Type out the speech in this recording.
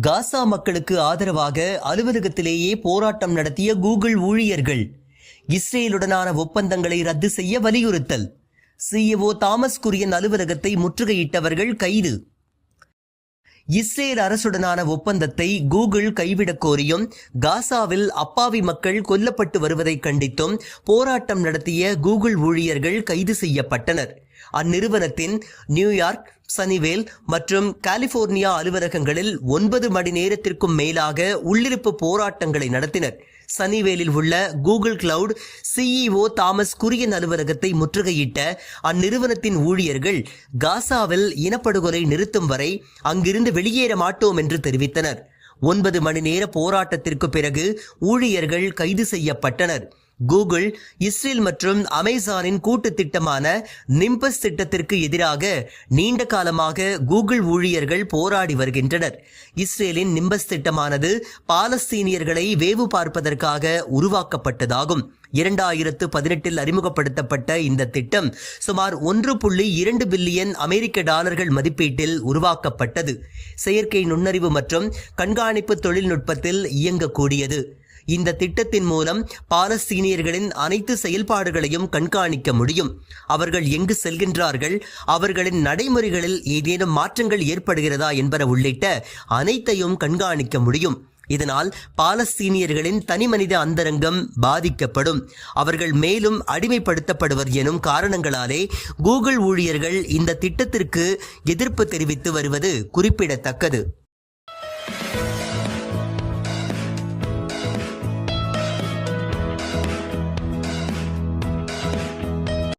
காசா மக்களுக்கு ஆதரவாக அலுவலகத்திலேயே போராட்டம் நடத்திய கூகுள் ஊழியர்கள். இஸ்ரேலுடனான ஒப்பந்தங்களை ரத்து செய்ய வலியுறுத்தல். சிஇஓ தாமஸ் குரியன் அலுவலகத்தை முற்றுகையிட்டவர்கள் கைது. இஸ்ரேல் அரசுடனான ஒப்பந்தத்தை கூகுள் கைவிடக் கோரியும் காசாவில் அப்பாவி மக்கள் கொல்லப்பட்டு வருவதைக் கண்டித்தும் போராட்டம் நடத்திய கூகுள் ஊழியர்கள் கைது செய்யப்பட்டனர். அந்நிறுவனத்தின் நியூயார்க் சனிவேல் மற்றும் கலிபோர்னியா அலுவலகங்களில் ஒன்பது மணி நேரத்திற்கும் மேலாக உள்ளிருப்பு போராட்டங்களை நடத்தினர். சனிவேலில் உள்ள Google cloud CEO Thomas Kurian அலுவலகத்தை முற்றுகையிட்ட அந்நிறுவனத்தின் ஊழியர்கள் காசாவில் இனப்படுகொலை நிறுத்தும் வரை அங்கிருந்து வெளியேற மாட்டோம் என்று தெரிவித்தனர். ஒன்பது மணி நேர போராட்டத்திற்கு பிறகு ஊழியர்கள் கைது செய்யப்பட்டனர். கூகுள் இஸ்ரேல் மற்றும் அமேசானின் கூட்டு திட்டமான நிம்பஸ் திட்டத்திற்கு எதிராக நீண்ட காலமாக கூகுள் ஊழியர்கள் போராடி வருகின்றனர். இஸ்ரேலின் நிம்பஸ் திட்டமானது பாலஸ்தீனியர்களை வேவு பார்ப்பதற்காக உருவாக்கப்பட்டதாகும். இரண்டாயிரத்து பதினெட்டில் அறிமுகப்படுத்தப்பட்ட இந்த திட்டம் சுமார் ஒன்று புள்ளி இரண்டு பில்லியன் அமெரிக்க டாலர்கள் மதிப்பீட்டில் உருவாக்கப்பட்டது. செயற்கை நுண்ணறிவு மற்றும் கண்காணிப்பு தொழில்நுட்பத்தில் இயங்கக்கூடியது. இந்த திட்டத்தின் மூலம் பாலஸ்தீனியர்களின் அனைத்து செயல்பாடுகளையும் கண்காணிக்க முடியும். அவர்கள் எங்கு செல்கின்றார்கள்? அவர்களின் நடைமுறைகளில் ஏதேனும் மாற்றங்கள் ஏற்படுகிறதா என்பன உள்ளிட்ட அனைத்தையும் கண்காணிக்க முடியும். இதனால் பாலஸ்தீனியர்களின் தனிமனித அந்தரங்கம் பாதிக்கப்படும். அவர்கள் மேலும் அடிமைப்படுத்தப்படுவர் எனும் காரணங்களாலே கூகுள் ஊழியர்கள் இந்த திட்டத்திற்கு எதிர்ப்பு தெரிவித்து வருவது குறிப்பிடத்தக்கது.